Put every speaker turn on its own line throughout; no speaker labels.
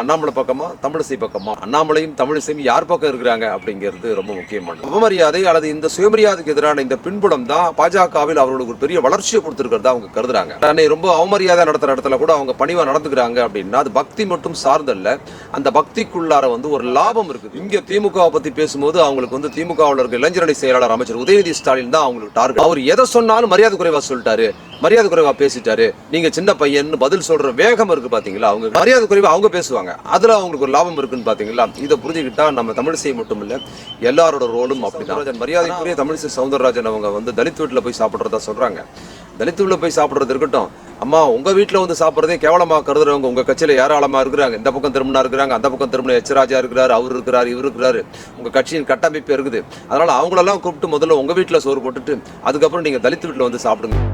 அண்ணாமலை பக்கமா தமிழிசை பக்கமா? அண்ணாமலையும் தமிழிசையும் யார் பக்கம் இருக்கிறாங்க அப்படிங்கிறது ரொம்ப முக்கியமானது. அவமரியாதை அல்லது இந்த சுயமரியாதைக்கு எதிரான இந்த பின்புலம் தான் பாஜகவில் அவர்களுக்கு ஒரு பெரிய வளர்ச்சியை கொடுத்திருக்கிறதா அவங்க கருதுறாங்க. தன்னை ரொம்ப அவமரியாதை நடத்துற இடத்துல கூட அவங்க பணிவா நடந்துக்கிறாங்க அப்படின்னா அது பக்தி மட்டும் சார்ந்தல்ல அந்த பக்திக்குள்ளார வந்து ஒரு லாபம் இருக்குது. இங்க திமுகவை பத்தி பேசும்போது அவங்களுக்கு வந்து திமுகவில் இருக்க இளைஞரணி செயலாளர் அமைச்சர் உதயநிதி ஸ்டாலின் தான் அவங்களுக்கு டார்கெட். அவர் எதை சொன்னாலும் மரியாதை குறைவா சொல்லிட்டாரு மரியாதை குறைவா பேசிட்டாரு. நீங்க சின்ன பையன் பதில் சொல்ற வேகம் இருக்கு பாத்தீங்களா? அவங்க மரியாதை குறைவா அவங்க பேசுவாங்க. அதுல அவங்களுக்கு ஒரு லாபம் இருக்குன்னு பாத்தீங்களா? இதை புரிஞ்சுக்கிட்டா நம்ம தமிழிசை மட்டும் இல்ல எல்லாரோட ரோலும் அப்படிதான். மரியாதைக்குரிய தமிழிசை சவுந்தரராஜன் அவங்க வந்து தலித் வீட்டுல போய் சாப்பிடுறதா சொல்றாங்க. தலித் வீட்டுல போய் சாப்பிடுறது இருக்கட்டும். அம்மா உங்க வீட்டுல வந்து சாப்பிடுறதே கேவலமா கருதுறவங்க உங்க கட்சியில யாராளமா இருக்கிறாங்க. இந்த பக்கம் திரும்பினா இருக்கிறாங்க அந்த பக்கம் திரும்பின எச்சராஜா இருக்கிறாரு அவர் இருக்கிறாரு இவர் இருக்கிறாரு. உங்க கட்சியின் கட்டமைப்பு இருக்குது. அதனால அவங்களெல்லாம் கூப்பிட்டு முதல்ல உங்க வீட்டுல சோறு போட்டுட்டு அதுக்கப்புறம் நீங்க தலித் வீட்டுல வந்து சாப்பிடுங்க.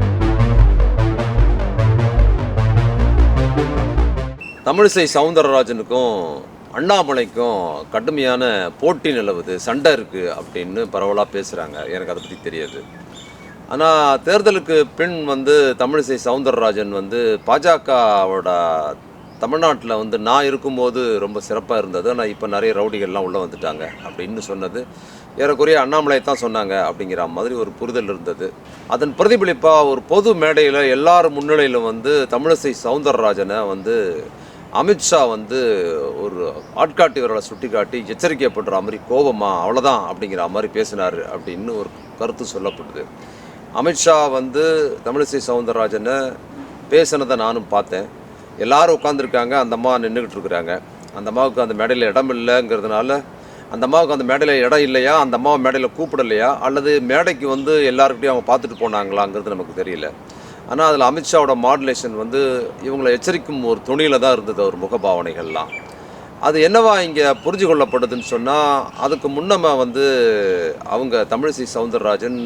தமிழிசை சவுந்தரராஜனுக்கும் அண்ணாமலைக்கும் கடுமையான போட்டி நிலவுது சண்டை இருக்குது அப்படின்னு பரவலாக பேசுகிறாங்க எனக்கு அதை பற்றி தெரியாது. ஆனால் தேர்தலுக்கு பின் வந்து தமிழிசை சவுந்தரராஜன் வந்து பாஜகவோட தமிழ்நாட்டில் வந்து நான் இருக்கும்போது ரொம்ப சிறப்பாக இருந்தது. ஆனால் இப்போ நிறைய ரவுடிகள்லாம் உள்ளே வந்துட்டாங்க அப்படின்னு சொன்னது. ஏறக்குறைய அண்ணாமலை தான் சொன்னாங்க அப்படிங்கிற மாதிரி ஒரு புரிதல் இருந்தது. அதன் பிரதிபலிப்பாக ஒரு பொது மேடையில் எல்லார் முன்னிலையிலும் வந்து தமிழிசை சவுந்தரராஜனை வந்து அமித்ஷா வந்து ஒரு ஆட்காட்டி விரலை சுட்டி காட்டி எச்சரிக்கைப்படுற மாதிரி கோபமா அவ்வளோதான் அப்படிங்கிற மாதிரி பேசினார் அப்படின்னு ஒரு கருத்து சொல்லப்படுது. அமித்ஷா வந்து தமிழிசை சவுந்தரராஜனை பேசினதை நானும் பார்த்தேன். எல்லாரும் உட்காந்துருக்காங்க அந்த அம்மா நின்றுக்கிட்டு இருக்கிறாங்க. அந்த அம்மாவுக்கு அந்த மேடையில் இடம் இல்லைங்கிறதுனால அந்த அம்மாவுக்கு அந்த மேடையில் இடம் இல்லையா அந்த அம்மாவை மேடையில் கூப்பிடலையா அல்லது மேடைக்கு வந்து எல்லாருக்கிட்டையும் அவங்க பார்த்துட்டு போனாங்களாங்கிறது நமக்கு தெரியல. ஆனால் அதில் அமித்ஷாவோட மாடுலேஷன் வந்து இவங்களை எச்சரிக்கும் ஒரு துணியில் தான் இருந்தது அவர் முகபாவனைகள்லாம். அது என்னவா இங்கே புரிஞ்சு கொள்ளப்படுதுன்னு சொன்னால் அதுக்கு முன்னமாக வந்து அவங்க தமிழிசை சவுந்தரராஜன்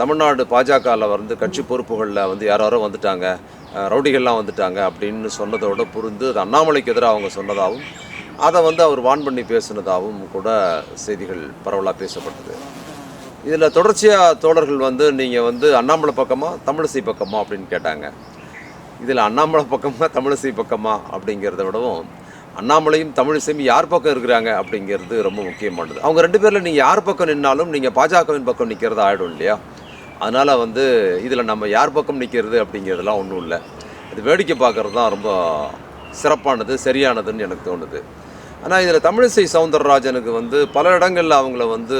தமிழ்நாடு பாஜகவில் வந்து கட்சி பொறுப்புகளில் வந்து யாரோ வந்துட்டாங்க ரவுடிகள்லாம் வந்துட்டாங்க அப்படின்னு சொன்னதோடு புரிந்து அது அண்ணாமலைக்கு எதிராக அவங்க சொன்னதாகவும் அதை வந்து அவர் வான் பண்ணி பேசுனதாகவும் கூட செய்திகள் பரவலாக பேசப்பட்டது. இதில் தொடர்ச்சியாக தோழர்கள் வந்து நீங்கள் வந்து அண்ணாமலை பக்கமாக தமிழிசை பக்கமாக அப்படின்னு கேட்டாங்க. இதில் அண்ணாமலை பக்கமாக தமிழிசை பக்கமாக அப்படிங்கிறத விடவும் அண்ணாமலையும் தமிழிசையும் யார் பக்கம் இருக்கிறாங்க அப்படிங்கிறது ரொம்ப முக்கியமானது. அவங்க ரெண்டு பேரில் நீங்கள் யார் பக்கம் நின்னாலும் நீங்கள் பாஜகவின் பக்கம் நிற்கிறது ஆகிடும் இல்லையா? அதனால் வந்து இதில் நம்ம யார் பக்கம் நிற்கிறது அப்படிங்கிறதுலாம் ஒன்றும் இல்லை. இது வேடிக்கை பார்க்குறது தான் ரொம்ப சிறப்பானது சரியானதுன்னு எனக்கு தோணுது. ஆனால் இதில் தமிழிசை சவுந்தரராஜனுக்கு வந்து பல இடங்களில் அவங்கள வந்து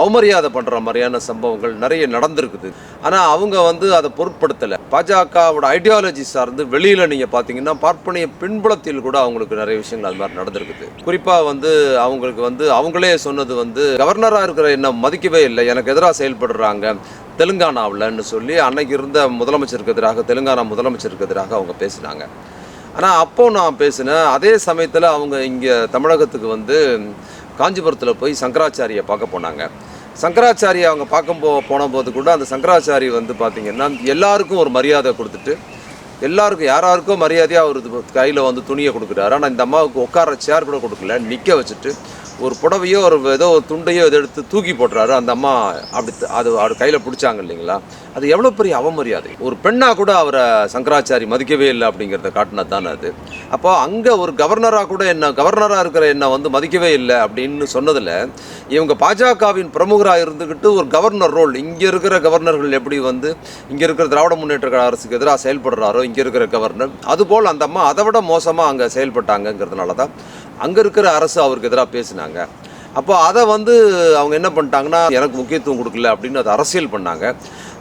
அவமரியாதை பண்ணுற மாதிரியான சம்பவங்கள் நிறைய நடந்திருக்குது. ஆனால் அவங்க வந்து அதை பொருட்படுத்தலை. பாஜகவோட ஐடியாலஜி சார்ந்து வெளியில் நீங்கள் பார்த்தீங்கன்னா பார்ப்பனிய பின்புலத்தில் கூட அவங்களுக்கு நிறைய விஷயங்கள் அது மாதிரி நடந்திருக்குது. குறிப்பாக வந்து அவங்களுக்கு வந்து அவங்களே சொன்னது வந்து கவர்னராக இருக்கிற என்ன மதிக்கவே இல்லை. எனக்கு எதிராக செயல்படுறாங்க. தெலுங்கானாவில்னு சொல்லி அன்னைக்கு இருந்த முதலமைச்சருக்கு எதிராக தெலுங்கானா முதலமைச்சருக்கு எதிராக அவங்க பேசினாங்க. ஆனால் அப்போ நான் பேசினேன் அதே சமயத்தில் அவங்க இங்கே தமிழகத்துக்கு வந்து காஞ்சிபுரத்தில் போய் சங்கராச்சாரியை பார்க்க போனாங்க. சங்கராச்சாரியை அவங்க பார்க்க போ போன போது கூட அந்த சங்கராச்சாரி வந்து பார்த்திங்கன்னா எல்லாருக்கும் ஒரு மரியாதை கொடுத்துட்டு எல்லாருக்கும் யாராருக்கோ மரியாதையாக அவர் கையில் வந்து துணியை கொடுக்குறாரு. ஆனால் இந்த அம்மாவுக்கு உட்கார சேர் கூட கொடுக்கல. நிற்க வச்சுட்டு ஒரு புடவையோ ஒரு ஏதோ ஒரு துண்டையோ இதை எடுத்து தூக்கி போட்டுறாரு. அந்த அம்மா அப்படி அது அவர் கையில் பிடிச்சாங்க இல்லைங்களா? அது எவ்வளோ பெரிய அவமரியாதை. ஒரு பெண்ணாக கூட அவரை சங்கராச்சாரி மதிக்கவே இல்லை அப்படிங்கிறத காட்டினது தானே அது. அப்போ அங்கே ஒரு கவர்னராக கூட என்ன கவர்னராக இருக்கிற என்ன வந்து மதிக்கவே இல்லை அப்படின்னு சொன்னதில் இவங்க பாஜகவின் பிரமுகராக இருந்துக்கிட்டு ஒரு கவர்னர் ரோல் இங்கே இருக்கிற கவர்னர்கள் எப்படி வந்து இங்கே இருக்கிற திராவிட முன்னேற்ற கழக அரசுக்கு எதிராக செயல்படுறாரோ இங்கே இருக்கிற கவர்னர் அதுபோல் அந்த அம்மா அதை விட மோசமாக அங்கே செயல்பட்டாங்கிறதுனால தான் அங்கே இருக்கிற அரசு அவருக்கு எதிராக பேசினாங்க. அப்போ அதை வந்து அவங்க என்ன பண்ணிட்டாங்கன்னா எனக்கு முக்கியத்துவம் கொடுக்கல அப்படின்னு அதை அரசியல் பண்ணாங்க.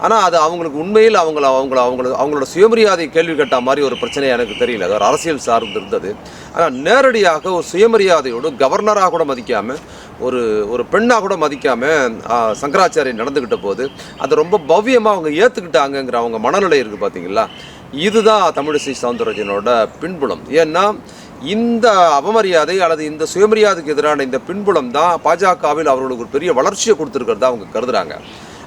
ஆனால் அது அவங்களுக்கு உண்மையில் அவங்கள அவங்கள அவங்கள அவங்களோட சுயமரியாதை கேள்வி கேட்ட மாதிரி ஒரு பிரச்சனை எனக்கு தெரியல. அது ஒரு அரசியல் சார்ந்து இருந்தது. ஆனால் நேரடியாக ஒரு சுயமரியாதையோடு கவர்னராக கூட மதிக்காமல் ஒரு ஒரு பெண்ணாக கூட மதிக்காமல் சங்கராச்சாரியன் நடந்துக்கிட்ட போது அதை ரொம்ப பவ்யமாக அவங்க ஏற்றுக்கிட்டாங்கங்கிற அவங்க மனநிலை இருக்குது பார்த்தீங்களா இதுதான் தமிழிசை சவுந்தரராஜனோட பின்புலம். ஏன்னா இந்த அவமரியாதை அல்லது இந்த சுயமரியாதைக்கு எதிரான இந்த பின்புலம் தான் பாஜகவில் அவர்களுக்கு ஒரு பெரிய வளர்ச்சியை கொடுத்துருக்கிறதா அவங்க கருதுறாங்க.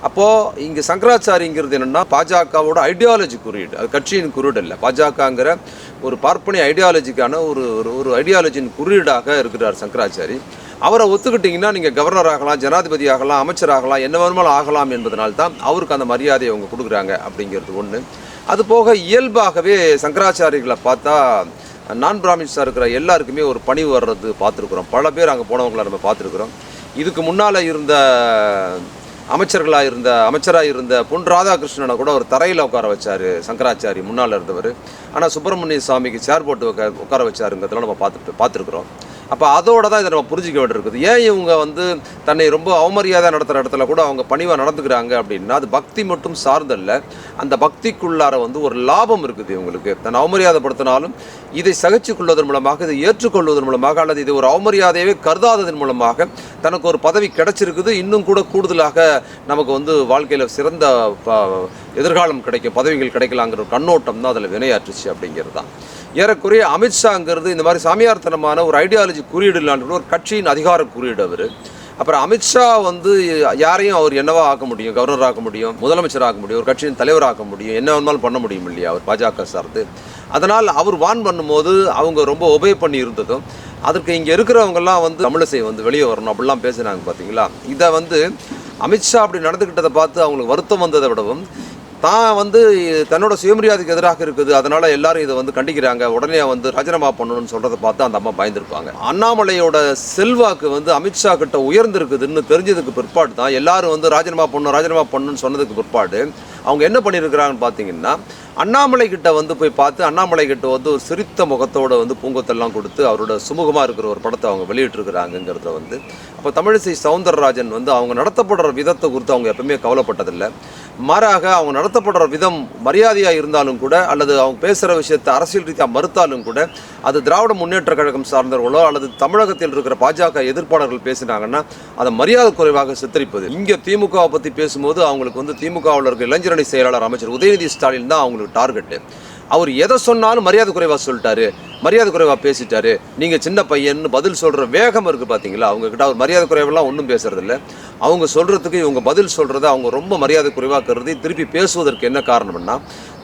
அப்போது இங்கே சங்கராச்சாரிங்கிறது என்னென்னா பாஜகவோட ஐடியாலஜி குறியீடு. அது கட்சியின் குறியீடு இல்லை பாஜகங்கிற ஒரு பார்ப்பனை ஐடியாலஜிக்கான ஒரு ஒரு ஒரு ஐடியாலஜியின் குறியீடாக இருக்கிறார் சங்கராச்சாரி. அவரை ஒத்துக்கிட்டிங்கன்னா நீங்கள் கவர்னர் ஆகலாம் ஜனாதிபதி ஆகலாம் அமைச்சர் ஆகலாம் என்ன வேணுமாலும் ஆகலாம் என்பதனால் தான் அவருக்கு அந்த மரியாதையை அவங்க கொடுக்குறாங்க அப்படிங்கிறது ஒன்று அது போக இயல்பாகவே சங்கராச்சாரிகளை பார்த்தா நான் பிராமின்ஸாக இருக்கிற எல்லாருக்குமே ஒரு பணிவு வர்றது பார்த்துருக்குறோம். பல பேர் அங்கே போனவங்களை நம்ம பார்த்துருக்குறோம். இதுக்கு முன்னால் இருந்த அமைச்சர்களாக இருந்த அமைச்சராக இருந்த பொன் ராதாகிருஷ்ணனை கூட ஒரு தரையில் உட்கார வச்சார் சங்கராச்சாரி முன்னால் இருந்தவர். ஆனால் சுப்பிரமணிய சுவாமிக்கு சேர் போட்டு உட்கார வச்சாருங்கிறதெல்லாம் நம்ம பார்த்துட்டு பார்த்துருக்குறோம். அப்போ அதோட தான் இதை நம்ம புரிஞ்சிக்க வேண்டியிருக்குது. ஏன் இவங்க வந்து தன்னை ரொம்ப அவமரியாதை நடத்துகிற இடத்துல கூட அவங்க பணிவாக நடந்துக்கிறாங்க அப்படின்னா அது பக்தி மட்டும் சார்ந்தல்ல. அந்த பக்திக்குள்ளார வந்து ஒரு லாபம் இருக்குது இவங்களுக்கு. தன்னை அவமரியாதைப்படுத்தினாலும் இதை சகிச்சு கொள்வதன் மூலமாக இதை ஏற்றுக்கொள்வதன் மூலமாக அல்லது இது ஒரு அவமரியாதையவே கருதாததன் மூலமாக தனக்கு ஒரு பதவி கிடைச்சிருக்குது. இன்னும் கூட கூடுதலாக நமக்கு வந்து வாழ்க்கையில் சிறந்த ப- எதிர்காலம் கிடைக்கும் பதவிகள் கிடைக்கலாங்கிற ஒரு கண்ணோட்டம் தான் அதில் வினையாற்றுச்சு அப்படிங்கிறது தான். ஏறக்குறைய அமித்ஷாங்கிறது இந்த மாதிரி சாமியார்த்தனமான ஒரு ஐடியாலஜி குறியீடு இல்லாண்டு ஒரு கட்சியின் அதிகார குறியீடு அவர். அப்புறம் அமித்ஷா வந்து யாரையும் அவர் என்னவா ஆக்க முடியும்? கவர்னர் ஆக்க முடியும்? முதலமைச்சர் ஆக்க முடியும்? ஒரு கட்சியின் தலைவர் ஆக்க முடியும்? என்ன வேணாலும் பண்ண முடியும் இல்லையா அவர் பாஜக சார்ந்து? அதனால் அவர் வான் பண்ணும்போது அவங்க ரொம்ப ஒபே பண்ணி இருந்ததும் அதற்கு இங்கே இருக்கிறவங்கெல்லாம் வந்து தமிழிசை வந்து வெளியே வரணும் அப்படிலாம் பேசுனாங்க பார்த்தீங்களா இதை வந்து அமித்ஷா அப்படி நடந்துக்கிட்டதை பார்த்து அவங்களுக்கு வருத்தம் வந்ததை விடவும் தான் வந்து தன்னோட சுயமரியாதைக்கு எதிராக இருக்குது. அதனால எல்லாரும் இதை வந்து கண்டிக்கிறாங்க. உடனே வந்து ராஜினாமா பண்ணணும்னு சொல்றத பார்த்து அந்த அம்மா பயந்துருப்பாங்க. அண்ணாமலையோட செல்வாக்கு வந்து அமித்ஷா கிட்ட உயர்ந்திருக்குதுன்னு தெரிஞ்சதுக்கு பிற்பாடு தான் எல்லாரும் வந்து ராஜினாமா பண்ணணும் ராஜினாமா பண்ணணும்னு சொன்னதுக்கு பிற்பாடு அவங்க என்ன பண்ணியிருக்கிறாங்கன்னு பார்த்தீங்கன்னா அண்ணாமலை கிட்ட வந்து போய் பார்த்து அண்ணாமலை கிட்ட வந்து ஒரு சிரித்த முகத்தோட வந்து பூங்கத்தெல்லாம் கொடுத்து அவரோட சுமூகமாக இருக்கிற ஒரு படத்தை அவங்க வெளியிட்டிருக்கிறாங்கிறத வந்து அப்போ தமிழிசை சவுந்தரராஜன் வந்து அவங்க நடத்தப்படுற விதத்தை குறித்து அவங்க எப்பவுமே கவலைப்பட்டதில்லை. மாறாக அவங்க நடத்தப்படுற விதம் மரியாதையாக இருந்தாலும் கூட அல்லது அவங்க பேசுகிற விஷயத்தை அரசியல் ரீதியாக மறுத்தாலும் கூட அது திராவிட முன்னேற்ற கழகம் சார்ந்தவர்களோ அல்லது தமிழகத்தில் இருக்கிற பாஜக எதிர்ப்பாளர்கள் பேசினாங்கன்னா அதை மரியாதை குறைவாக சித்தரிப்பது. இங்கே திமுகவை பற்றி பேசும்போது அவங்களுக்கு வந்து திமுகவில் இருக்க இளைஞரணி செயலாளர் அமைச்சர் உதயநிதி ஸ்டாலின் தான் அவங்களுக்கு டார்கெட்டு. அவர் எதை சொன்னாலும் மரியாதை குறைவாக சொல்லிட்டாரு மரியாதை குறைவாக பேசிட்டாரு. நீங்கள் சின்ன பையன்னு பதில் சொல்கிற வேகம் இருக்குது பார்த்தீங்களா அவங்க கிட்ட அவர் மரியாதை குறைவெல்லாம் ஒன்றும் பேசுறதில்ல. அவங்க சொல்கிறதுக்கு இவங்க பதில் சொல்கிறத அவங்க ரொம்ப மரியாதை குறைவாக கருதி திருப்பி பேசுவதற்கு என்ன காரணம்னா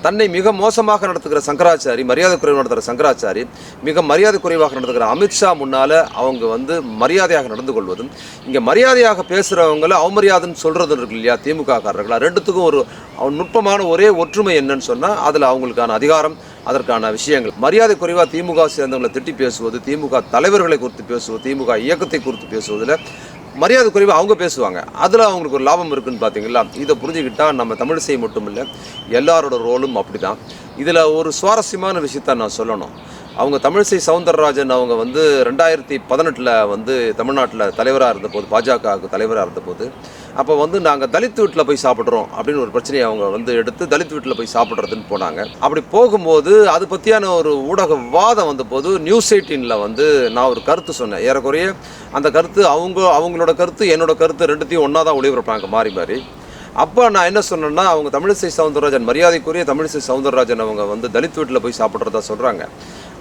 தன்னை மிக மோசமாக நடத்துகிற சங்கராச்சாரி மரியாதை குறைவாக நடத்துகிற சங்கராச்சாரி மிக மரியாதை குறைவாக நடத்துகிற அமித்ஷா முன்னால் அவங்க வந்து மரியாதையாக நடந்து கொள்வதும் இங்கே மரியாதையாக பேசுகிறவங்கள அவமரியாதைன்னு சொல்கிறது இருக்கு இல்லையா திமுககாரர்களா ரெண்டுத்துக்கும் ஒரு நுட்பமான ஒரே ஒற்றுமை என்னன்னு சொன்னால் அதில் அவங்களுக்கான அதிகாரம் அதற்கான விஷயங்கள். மரியாதை குறைவாக திமுக சேர்ந்தவங்களை திட்டி பேசுவது திமுக தலைவர்களை குறித்து பேசுவது திமுக இயக்கத்தை குறித்து பேசுவதில் மரியாதை குறைவாக அவங்க பேசுவாங்க. அதில் அவங்களுக்கு ஒரு லாபம் இருக்குன்னு பார்த்தீங்களா இதை புரிஞ்சுக்கிட்டால் நம்ம தமிழிசை மட்டும் இல்லை எல்லாரோட ரோலும் அப்படி தான் இதில் ஒரு சுவாரஸ்யமான விஷயத்த நான் சொல்லணும். அவங்க தமிழிசை சவுந்தரராஜன் அவங்க வந்து ரெண்டாயிரத்தி பதினெட்டில் வந்து தமிழ்நாட்டில் தலைவராக இருந்தபோது பாஜகவுக்கு தலைவராக இருந்தபோது அப்போ வந்து நாங்கள் தலித் வீட்டில் போய் சாப்பிட்றோம் அப்படின்னு ஒரு பிரச்சனையை அவங்க வந்து எடுத்து தலித் வீட்டில் போய் சாப்பிட்றதுன்னு போனாங்க. அப்படி போகும்போது அது பற்றியான ஒரு ஊடக வாதம் வந்தபோது நியூஸ் எயிட்டீனில் வந்து நான் ஒரு கருத்து சொன்னேன். ஏறக்குறைய அந்த கருத்து அவங்க அவங்களோட கருத்து என்னோட கருத்து ரெண்டுத்தையும் ஒன்றா தான் ஒளிபரப்பாங்க மாறி மாறி. அப்போ நான் என்ன சொன்னேன்னா அவங்க தமிழிசை சவுந்தரராஜன் மரியாதைக்குரிய தமிழிசை சவுந்தரராஜன் அவங்க வந்து தலித் வீட்டில் போய் சாப்பிட்றதா சொல்கிறாங்க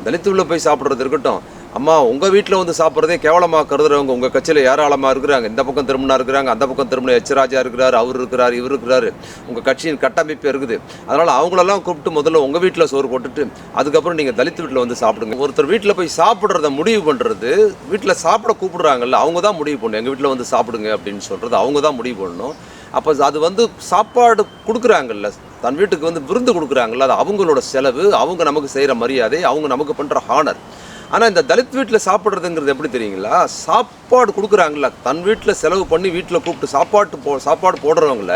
தலித் வீட்டில் போய் சாப்பிட்றது இருக்கட்டும். அம்மா உங்கள் வீட்டில் வந்து சாப்பிட்றதே கேவலமாக கருதுறவங்க உங்கள் கட்சியில் ஏராளமாக இருக்கிறாங்க. இந்த பக்கம் திருமணா இருக்கிறாங்க அந்த பக்கம் திருமண எச்சராஜா இருக்கிறார் அவர் இருக்கிறார் இவர் இருக்கிறாரு. உங்கள் கட்சியின் கட்டமைப்பு இருக்குது. அதனால் அவங்களெல்லாம் கூப்பிட்டு முதல்ல உங்கள் வீட்டில் சோறு போட்டுட்டு அதுக்கப்புறம் நீங்கள் தலித் வீட்டில் வந்து சாப்பிடுங்க. ஒருத்தர் வீட்டில் போய் சாப்பிட்றத முடிவு பண்ணுறது வீட்டில் சாப்பிட கூப்பிடுறாங்கல்ல அவங்க தான் முடிவு பண்ணணும். எங்கள் வீட்டில் வந்து சாப்பிடுங்க அப்படின்னு சொல்கிறது அவங்க தான் முடிவு பண்ணணும். அப்போ அது வந்து சாப்பாடு கொடுக்குறாங்கல்ல தன் வீட்டுக்கு வந்து விருந்து கொடுக்குறாங்கல்ல அது அவங்களோட செலவு அவங்க நமக்கு செய்கிற மரியாதை அவங்க நமக்கு பண்ணுற ஹானர் ஆனால் இந்த தலித் வீட்டில் சாப்பிட்றதுங்கிறது எப்படி தெரியுங்களா? சாப்பாடு கொடுக்குறாங்களா தன் வீட்டில் செலவு பண்ணி வீட்டில் கூப்பிட்டு சாப்பாட்டு போ சாப்பாடு போடுறவங்கள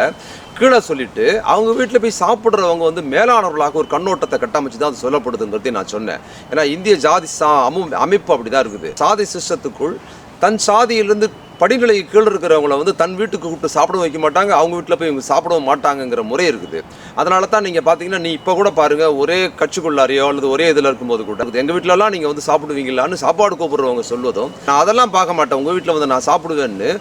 கீழே சொல்லிட்டு அவங்க வீட்டில் போய் சாப்பிட்றவங்க வந்து மேலானவர்களாக ஒரு கண்ணோட்டத்தை கட்டமைச்சு தான் அது சொல்லப்படுதுங்கிறதையும் நான் சொன்னேன். ஏன்னா இந்திய ஜாதி சா அமு அமைப்பு அப்படி தான் இருக்குது. சாதி சிஸ்டத்துக்குள் தன் சாதியிலிருந்து படிநிலைக்கு கீழே இருக்கிறவங்கள வந்து தன் வீட்டுக்கு கூப்பிட்டு சாப்பிட வைக்க மாட்டாங்க அவங்க வீட்டில் போய் இவங்க சாப்பிடவும் மாட்டாங்கங்கிற முறை இருக்குது. அதனால தான் நீங்கள் பார்த்தீங்கன்னா நீ இப்போ கூட பாருங்கள் ஒரே கட்சிக்குள்ளாரையோ அல்லது ஒரே இதில் இருக்கும்போது கூட எங்கள் வீட்டிலலாம் நீங்கள் வந்து சாப்பிடுவீங்களான்னு சாப்பாடு கூப்பிடுறவங்க சொல்வதும் நான் அதெல்லாம் பார்க்க மாட்டேன். உங்கள் வீட்டில் வந்து நான் சாப்பிடுவேன்னு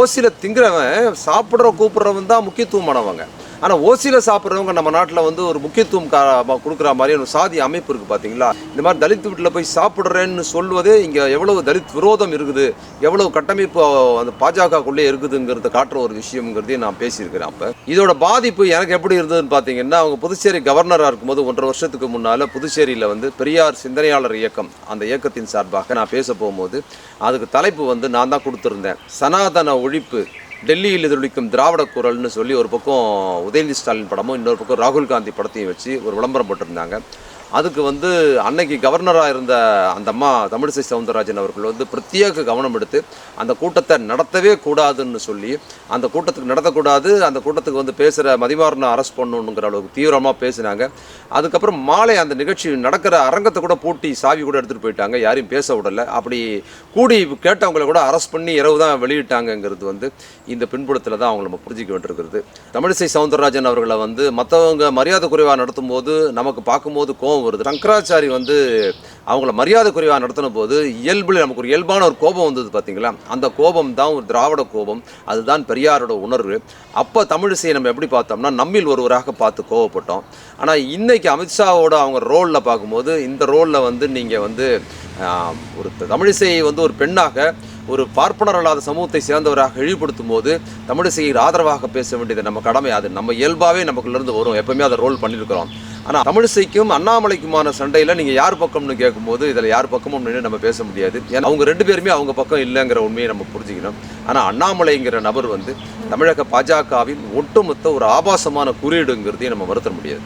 ஓசியில் திங்குறவன் சாப்பிட்ற கூப்பிட்றவன் தான் முக்கியத்துவமானவங்க. ஆனால் ஓசியில் சாப்பிட்றவங்க நம்ம நாட்டில் வந்து ஒரு முக்கியத்துவம் கா கொடுக்குற மாதிரி ஒரு சாதி அமைப்பு இருக்குது பார்த்தீங்களா இந்த மாதிரி தலித் வீட்டில் போய் சாப்பிட்றேன்னு சொல்வதே இங்கே எவ்வளவு தலித் விரோதம் இருக்குது எவ்வளவு கட்டமைப்பு அந்த பாஜகக்குள்ளே இருக்குதுங்கிறத காட்டுற ஒரு விஷயம்ங்கிறதையும் நான் பேசியிருக்கிறேன் அப்போ. இதோட பாதிப்பு எனக்கு எப்படி இருந்ததுன்னு பார்த்தீங்கன்னா அவங்க புதுச்சேரி கவர்னராக இருக்கும்போது ஒன்றரை வருஷத்துக்கு முன்னால் புதுச்சேரியில் வந்து பெரியார் சிந்தனையாளர் இயக்கம் அந்த இயக்கத்தின் சார்பாக நான் பேச போகும்போது அதுக்கு தலைப்பு வந்து நான் தான் கொடுத்துருந்தேன். சனாதன ஒழிப்பு டெல்லியில் எதிரொலிக்கும் திராவிட குரல்னு சொல்லி ஒரு பக்கம் உதயநிதி ஸ்டாலின் படமும் இன்னொரு பக்கம் ராகுல் காந்தி படத்தையும் வச்சு ஒரு விளம்பரம் போட்டிருந்தாங்க. அதுக்கு வந்து அன்னைக்கு கவர்னராக இருந்த அந்த அம்மா தமிழிசை சவுந்தரராஜன் அவர்கள் வந்து பிரத்யேக கவனம் எடுத்து அந்த கூட்டத்தை நடத்தவே கூடாதுன்னு சொல்லி அந்த கூட்டத்துக்கு நடத்தக்கூடாது அந்த கூட்டத்துக்கு வந்து பேசுகிற மதிவாரனை அரெஸ்ட் பண்ணணுங்கிற அளவுக்கு தீவிரமாக பேசினாங்க. அதுக்கப்புறம் மாலை அந்த நிகழ்ச்சி நடக்கிற அரங்கத்தை கூட பூட்டி சாவி கூட எடுத்துகிட்டு போயிட்டாங்க. யாரையும் பேச விடலை. அப்படி கூடி கேட்டவங்களை கூட அரெஸ்ட் பண்ணி இரவு தான் வெளியிட்டாங்கங்கிறது வந்து இந்த பின்புலத்தில் தான் அவங்க நம்ம புரிஞ்சிக்க வேண்டியிருக்கிறது. தமிழிசை சவுந்தரராஜன் அவர்களை வந்து மற்றவங்க மரியாதை குறைவாக நடத்தும் போது நமக்கு பார்க்கும்போது கோபம் வருது சங்கராச்சாரி வந்து அவங்கள மரியாதை குறைவாக நடத்தின போது இயல்பில் நமக்கு ஒரு இயல்பான ஒரு கோபம் வந்தது பார்த்தீங்களா? அந்த கோபம் தான் ஒரு திராவிட கோபம். அதுதான் பெரியாரோட உணர்வு. அப்போ தமிழிசையை நம்ம எப்படி பார்த்தோம்னா நம்மில் ஒருவராக பார்த்து கோவப்பட்டோம். ஆனால் இன்றைக்கி அமித்ஷாவோட அவங்க ரோலில் பார்க்கும்போது இந்த ரோலில் வந்து நீங்கள் வந்து ஒரு தமிழிசையை வந்து ஒரு பெண்ணாக ஒரு பார்ப்பனர் அல்லாத சமூகத்தை சேர்ந்தவராக இழிவுபடுத்தும் போது தமிழிசையில் ஆதரவாக பேச வேண்டியது நம்ம கடமை. அது நம்ம இயல்பாகவே நமக்குள்ளேருந்து வரும். எப்பவுமே அதை ரோல் பண்ணியிருக்கிறோம். ஆனால் தமிழிசைக்கும் அண்ணாமலைக்குமான சண்டையில் நீங்கள் யார் பக்கம்னு கேட்கும்போது இதில் யார் பக்கமும் நின்று நம்ம பேச முடியாது. ஏன்னா அவங்க ரெண்டு பேருமே அவங்க பக்கம் இல்லைங்கிற உண்மையை நம்ம புரிஞ்சுக்கணும். ஆனால் அண்ணாமலைங்கிற நபர் வந்து தமிழக பாஜகவின் ஒட்டுமொத்த ஒரு ஆபாசமான குறியீடுங்கிறதையும் நம்ம மறுத்த முடியாது.